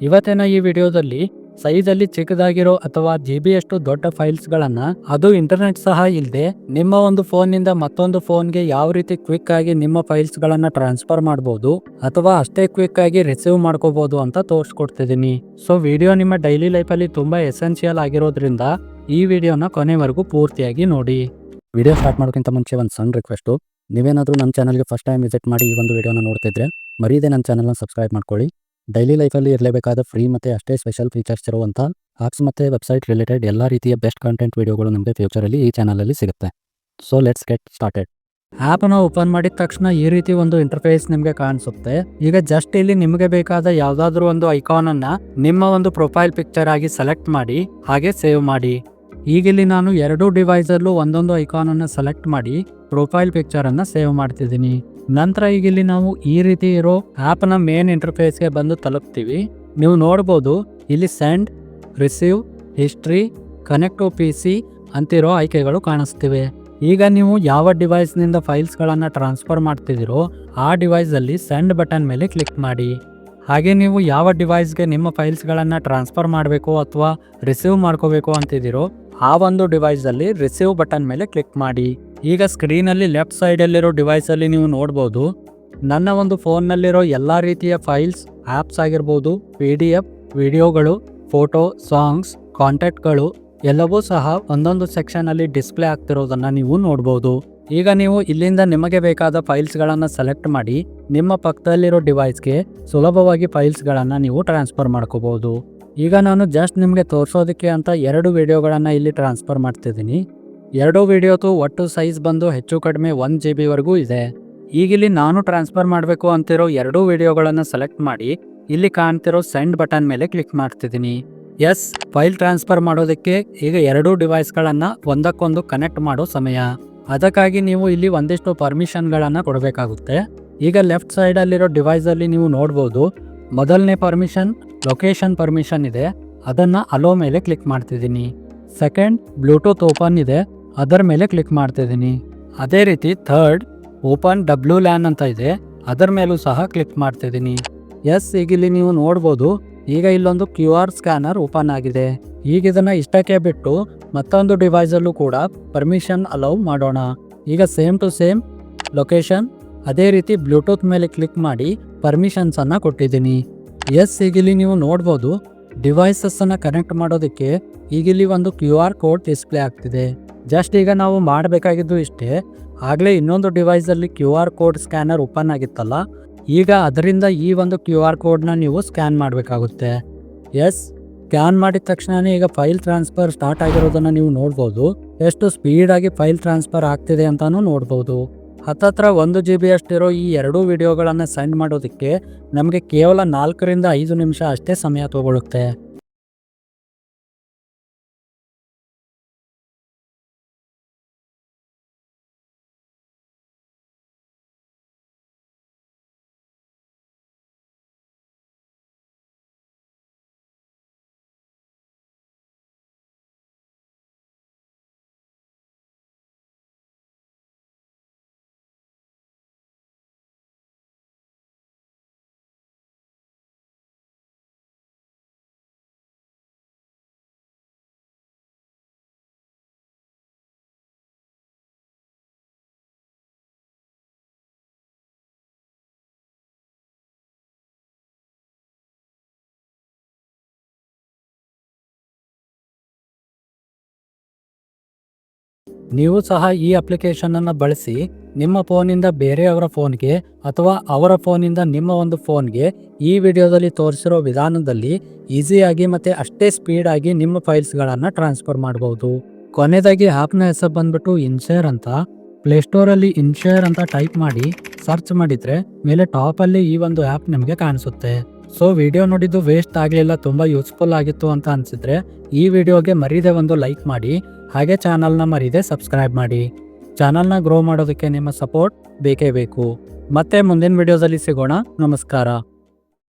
ಇವತ್ತಿನ ಈ ವಿಡಿಯೋದಲ್ಲಿ ಸೈಜಲ್ಲಿ ಚಿಕ್ಕದಾಗಿರೋ ಅಥವಾ ಜಿ ಬಿ ಅಷ್ಟು ದೊಡ್ಡ ಫೈಲ್ಸ್ಗಳನ್ನು, ಅದು ಇಂಟರ್ನೆಟ್ ಸಹ ಇಲ್ಲದೆ ನಿಮ್ಮ ಒಂದು ಫೋನ್ನಿಂದ ಮತ್ತೊಂದು ಫೋನ್ಗೆ ಯಾವ ರೀತಿ ಕ್ವಿಕ್ ಆಗಿ ನಿಮ್ಮ ಫೈಲ್ಸ್ಗಳನ್ನು ಟ್ರಾನ್ಸ್ಫರ್ ಮಾಡ್ಬೋದು ಅಥವಾ ಅಷ್ಟೇ ಕ್ವಿಕ್ ಆಗಿ ರಿಸೀವ್ ಮಾಡ್ಕೋಬಹುದು ಅಂತ ತೋರಿಸ್ಕೊಡ್ತಿದ್ದೀನಿ ಸೊ ವಿಡಿಯೋ ನಿಮ್ಮ ಡೈಲಿ ಲೈಫಲ್ಲಿ ತುಂಬಾ ಎಸೆನ್ಷಿಯಲ್ ಆಗಿರೋದ್ರಿಂದ ಈ ವಿಡಿಯೋನ ಕೊನೆವರೆಗೂ ಪೂರ್ತಿಯಾಗಿ ನೋಡಿ. ವಿಡಿಯೋ ಸ್ಟಾರ್ಟ್ ಮಾಡೋಕ್ಕಿಂತ ಮುಂಚೆ ಒಂದು ಸಣ್ಣ ರಿಕ್ವೆಸ್ಟು ನೀವೇನಾದರೂ ನಮ್ಮ ಚಾನಲ್ಗೆ ಫಸ್ಟ್ ಟೈಮ್ ವಿಸಿಟ್ ಮಾಡಿ ಈ ಒಂದು ವಿಡಿಯೋನ ನೋಡ್ತಿದ್ರೆ, ಮರೀದೆ ನನ್ನ ಚಾನಲ್ನ ಸಬ್ಸ್ಕ್ರೈಬ್ ಮಾಡ್ಕೊಳ್ಳಿ. ಡೈಲಿ ಲೈಫಲ್ಲಿ ಇರಲೇಬೇಕಾದ ಫ್ರೀ ಮತ್ತು ಅಷ್ಟೇ ಸ್ಪೆಷಲ್ ಫೀಚರ್ಸ್ ಇರುವಂಥ ಆಪ್ಸ್ ಮತ್ತು ವೆಬ್ಸೈಟ್ ರಿಲೇಟೆಡ್ ಎಲ್ಲ ರೀತಿಯ ಬೆಸ್ಟ್ ಕಂಟೆಂಟ್ ವೀಡಿಯೋಗಳು ನಮಗೆ ಫ್ಯೂಚರಲ್ಲಿ ಈ ಚಾನಲಲ್ಲಿ ಸಿಗುತ್ತೆ. So, let's get started. ಆ್ಯಪನ್ನು ಓಪನ್ ಮಾಡಿದ ತಕ್ಷಣ ಈ ರೀತಿ ಒಂದು ಇಂಟರ್ಫೇಸ್ ನಿಮಗೆ ಕಾಣಿಸುತ್ತೆ. ಈಗ ಜಸ್ಟ್ ಇಲ್ಲಿ ನಿಮಗೆ ಬೇಕಾದ ಯಾವುದಾದ್ರೂ ಒಂದು ಐಕಾನನ್ನು ನಿಮ್ಮ ಒಂದು ಪ್ರೊಫೈಲ್ ಪಿಕ್ಚರ್ ಆಗಿ ಸೆಲೆಕ್ಟ್ ಮಾಡಿ, ಹಾಗೆ ಸೇವ್ ಮಾಡಿ. ಈಗಿಲ್ಲಿ ನಾನು ಎರಡೂ ಡಿವೈಸಲ್ಲೂ ಒಂದೊಂದು ಐಕಾನನ್ನು ಸೆಲೆಕ್ಟ್ ಮಾಡಿ ಪ್ರೊಫೈಲ್ ಪಿಕ್ಚರನ್ನು ಸೇವ್ ಮಾಡ್ತಿದ್ದೀನಿ. ನಂತರ ಈಗ ಇಲ್ಲಿ ನಾವು ಈ ರೀತಿ ಇರೋ ಆ್ಯಪ್ನ ಮೇನ್ ಇಂಟರ್ಫೇಸ್ಗೆ ಬಂದು ತಲುಪ್ತೀವಿ. ನೀವು ನೋಡ್ಬೋದು, ಇಲ್ಲಿ send receive history connect to P C ಅಂತಿರೋ ಆಯ್ಕೆಗಳು ಕಾಣಿಸ್ತಿವೆ. ಈಗ ನೀವು ಯಾವ ಡಿವೈಸ್ನಿಂದ ಫೈಲ್ಸ್ಗಳನ್ನು ಟ್ರಾನ್ಸ್ಫರ್ ಮಾಡ್ತಿದ್ದೀರೋ, ಆ ಡಿವೈಸಲ್ಲಿ ಸೆಂಡ್ ಬಟನ್ ಮೇಲೆ ಕ್ಲಿಕ್ ಮಾಡಿ. ಹಾಗೆ ನೀವು ಯಾವ ಡಿವೈಸ್ಗೆ ನಿಮ್ಮ ಫೈಲ್ಸ್ಗಳನ್ನು ಟ್ರಾನ್ಸ್ಫರ್ ಮಾಡಬೇಕು ಅಥವಾ ರಿಸೀವ್ ಮಾಡ್ಕೋಬೇಕು ಅಂತಿದ್ದೀರೋ, ಆ ಒಂದು ಡಿವೈಸಲ್ಲಿ ರಿಸೀವ್ ಬಟನ್ ಮೇಲೆ ಕ್ಲಿಕ್ ಮಾಡಿ. ಈಗ ಸ್ಕ್ರೀನಲ್ಲಿ ಲೆಫ್ಟ್ ಸೈಡಲ್ಲಿರೋ ಡಿವೈಸಲ್ಲಿ ನೀವು ನೋಡ್ಬೋದು. ನನ್ನ ಒಂದು ಫೋನ್ನಲ್ಲಿರೋ ಎಲ್ಲ ರೀತಿಯ ಫೈಲ್ಸ್ ಆ್ಯಪ್ಸ್ ಆಗಿರ್ಬೋದು, ಪಿ ಡಿ ಎಫ್, ವಿಡಿಯೋಗಳು, ಫೋಟೋ, ಸಾಂಗ್ಸ್, ಕಾಂಟ್ಯಾಕ್ಟ್ಗಳು, ಎಲ್ಲವೂ ಸಹ ಒಂದೊಂದು ಸೆಕ್ಷನಲ್ಲಿ ಡಿಸ್ಪ್ಲೇ ಆಗ್ತಿರೋದನ್ನು ನೀವು ನೋಡ್ಬೋದು. ಈಗ ನೀವು ಇಲ್ಲಿಂದ ನಿಮಗೆ ಬೇಕಾದ ಫೈಲ್ಸ್ಗಳನ್ನು ಸೆಲೆಕ್ಟ್ ಮಾಡಿ, ನಿಮ್ಮ ಪಕ್ಕದಲ್ಲಿರೋ ಡಿವೈಸ್ಗೆ ಸುಲಭವಾಗಿ ಫೈಲ್ಸ್ಗಳನ್ನು ನೀವು ಟ್ರಾನ್ಸ್ಫರ್ ಮಾಡ್ಕೋಬೋದು. ಈಗ ನಾನು ಜಸ್ಟ್ ನಿಮಗೆ ತೋರಿಸೋದಕ್ಕೆ ಅಂತ ಎರಡು ವಿಡಿಯೋಗಳನ್ನು ಇಲ್ಲಿ ಟ್ರಾನ್ಸ್ಫರ್ ಮಾಡ್ತಿದ್ದೀನಿ. ಎರಡು ವಿಡಿಯೋದು ಒಟ್ಟು ಸೈಜ್ ಬಂದು ಹೆಚ್ಚು ಕಡಿಮೆ ಒನ್ ಜಿ ಬಿವರೆಗೂ ಇದೆ. ಈಗಿಲ್ಲಿ ನಾನು ಟ್ರಾನ್ಸ್ಫರ್ ಮಾಡಬೇಕು ಅಂತಿರೋ ಎರಡೂ ವಿಡಿಯೋಗಳನ್ನು ಸೆಲೆಕ್ಟ್ ಮಾಡಿ, ಇಲ್ಲಿ ಕಾಣ್ತಿರೋ ಸೆಂಡ್ ಬಟನ್ ಮೇಲೆ ಕ್ಲಿಕ್ ಮಾಡ್ತಿದ್ದೀನಿ. ಎಸ್ ಫೈಲ್ ಟ್ರಾನ್ಸ್ಫರ್ ಮಾಡೋದಕ್ಕೆ ಈಗ ಎರಡೂ ಡಿವೈಸ್ಗಳನ್ನು ಒಂದಕ್ಕೊಂದು ಕನೆಕ್ಟ್ ಮಾಡೋ ಸಮಯ. ಅದಕ್ಕಾಗಿ ನೀವು ಇಲ್ಲಿ ಒಂದಿಷ್ಟು ಪರ್ಮಿಷನ್ಗಳನ್ನು ಕೊಡಬೇಕಾಗುತ್ತೆ. ಈಗ ಲೆಫ್ಟ್ ಸೈಡಲ್ಲಿರೋ ಡಿವೈಸಲ್ಲಿ ನೀವು ನೋಡ್ಬೋದು, ಮೊದಲನೇ ಪರ್ಮಿಷನ್ ಲೊಕೇಶನ್ ಪರ್ಮಿಷನ್ ಇದೆ. ಅದನ್ನು ಅಲೋ ಮೇಲೆ ಕ್ಲಿಕ್ ಮಾಡ್ತಿದ್ದೀನಿ. ಸೆಕೆಂಡ್ ಬ್ಲೂಟೂತ್ ಓಪನ್ ಇದೆ. ಅದರ ಮೇಲೆ ಕ್ಲಿಕ್ ಮಾಡ್ತಿದ್ದೀನಿ ಅದೇ ರೀತಿ ಥರ್ಡ್ ಓಪನ್ ಡಬ್ಲ್ಯೂ ಲ್ಯಾನ್ ಅಂತ ಇದೆ. ಅದರ ಮೇಲೂ ಸಹ ಕ್ಲಿಕ್ ಮಾಡ್ತಿದ್ದೀನಿ ಎಸ್ ಈಗ ಇಲ್ಲಿ ನೀವು ನೋಡ್ಬೋದು, ಈಗ ಇಲ್ಲೊಂದು ಕ್ಯೂ ಆರ್ ಸ್ಕ್ಯಾನರ್ ಓಪನ್ ಆಗಿದೆ. ಈಗ ಇದನ್ನ ಇಷ್ಟಕ್ಕೆ ಬಿಟ್ಟು ಮತ್ತೊಂದು ಡಿವೈಸಲ್ಲೂ ಕೂಡ ಪರ್ಮಿಷನ್ ಅಲೌ ಮಾಡೋಣ. ಈಗ ಸೇಮ್ ಟು ಸೇಮ್ ಲೊಕೇಶನ್ ಅದೇ ರೀತಿ ಬ್ಲೂಟೂತ್ ಮೇಲೆ ಕ್ಲಿಕ್ ಮಾಡಿ ಪರ್ಮಿಷನ್ಸನ್ನು ಕೊಟ್ಟಿದ್ದೀನಿ. ಎಸ್ ಈಗಿಲ್ಲಿ ನೀವು ನೋಡ್ಬೋದು ಡಿವೈಸಸ್ಸನ್ನು ಕನೆಕ್ಟ್ ಮಾಡೋದಕ್ಕೆ ಈಗಿಲ್ಲಿ ಒಂದು ಕ್ಯೂ ಆರ್ ಕೋಡ್ ಡಿಸ್ಪ್ಲೇ ಆಗ್ತಿದೆ. ಜಸ್ಟ್ ಈಗ ನಾವು ಮಾಡಬೇಕಾಗಿದ್ದು ಇಷ್ಟೇ, ಆಗಲೇ ಇನ್ನೊಂದು ಡಿವೈಸಲ್ಲಿ Q R code scanner open ಆಗಿತ್ತಲ್ಲ, ಈಗ ಅದರಿಂದ ಈ ಒಂದು ಕ್ಯೂ ಆರ್ ಕೋಡ್ನ ನೀವು ಸ್ಕ್ಯಾನ್ ಮಾಡಬೇಕಾಗುತ್ತೆ. ಎಸ್ ಸ್ಕ್ಯಾನ್ ಮಾಡಿದ ತಕ್ಷಣವೇ ಈಗ ಫೈಲ್ ಟ್ರಾನ್ಸ್ಫರ್ ಸ್ಟಾರ್ಟ್ ಆಗಿರೋದನ್ನು ನೀವು ನೋಡ್ಬೋದು. ಎಷ್ಟು ಸ್ಪೀಡಾಗಿ ಫೈಲ್ ಟ್ರಾನ್ಸ್ಫರ್ ಆಗ್ತಿದೆ ಅಂತಲೂ ನೋಡ್ಬೋದು. ಹತ್ತತ್ರ ಒಂದು ಜಿ ಬಿ ಅಷ್ಟಿರೋ ಈ ಎರಡೂ ವಿಡಿಯೋಗಳನ್ನು ಸೆಂಡ್ ಮಾಡೋದಕ್ಕೆ ನಮಗೆ ಕೇವಲ ನಾಲ್ಕರಿಂದ ಐದು ನಿಮಿಷ ಅಷ್ಟೇ ಸಮಯ ತಗೊಳ್ಳುತ್ತೆ. ನೀವು ಸಹ ಈ ಅಪ್ಲಿಕೇಶನನ್ನು ಬಳಸಿ ನಿಮ್ಮ ಫೋನಿಂದ ಬೇರೆಯವರ ಫೋನ್ಗೆ ಅಥವಾ ಅವರ ಫೋನಿಂದ ನಿಮ್ಮ ಒಂದು ಫೋನ್ಗೆ ಈ ವಿಡಿಯೋದಲ್ಲಿ ತೋರಿಸಿರೋ ವಿಧಾನದಲ್ಲಿ ಈಸಿಯಾಗಿ ಮತ್ತು ಅಷ್ಟೇ ಸ್ಪೀಡಾಗಿ ನಿಮ್ಮ ಫೈಲ್ಸ್ಗಳನ್ನು ಟ್ರಾನ್ಸ್ಫರ್ ಮಾಡ್ಬೋದು. ಕೊನೆಯದಾಗಿ ಆ್ಯಪ್ನ ಹೆಸರು ಬಂದ್ಬಿಟ್ಟು ಇನ್ಶೇರ್ ಅಂತ. ಪ್ಲೇಸ್ಟೋರಲ್ಲಿ ಇನ್ಶೇರ್ ಅಂತ ಟೈಪ್ ಮಾಡಿ ಸರ್ಚ್ ಮಾಡಿದರೆ ಮೇಲೆ ಟಾಪಲ್ಲಿ ಈ ಒಂದು ಆ್ಯಪ್ ನಿಮಗೆ ಕಾಣಿಸುತ್ತೆ. ಸೊ ವಿಡಿಯೋ ನೋಡಿದ್ದು ವೇಸ್ಟ್ ಆಗಲಿಲ್ಲ, ತುಂಬ ಯೂಸ್ಫುಲ್ ಆಗಿತ್ತು ಅಂತ ಅನಿಸಿದ್ರೆ ಈ ವಿಡಿಯೋಗೆ ಮರೀದೆ ಒಂದು ಲೈಕ್ ಮಾಡಿ, ಹಾಗೆ ಚಾನಲ್ನ ಮರೀದೆ ಸಬ್ಸ್ಕ್ರೈಬ್ ಮಾಡಿ. ಚಾನಲ್ನ ಗ್ರೋ ಮಾಡೋದಕ್ಕೆ ನಿಮ್ಮ ಸಪೋರ್ಟ್ ಬೇಕೇ ಬೇಕು. ಮತ್ತೆ ಮುಂದಿನ ವಿಡಿಯೋದಲ್ಲಿ ಸಿಗೋಣ. ನಮಸ್ಕಾರ.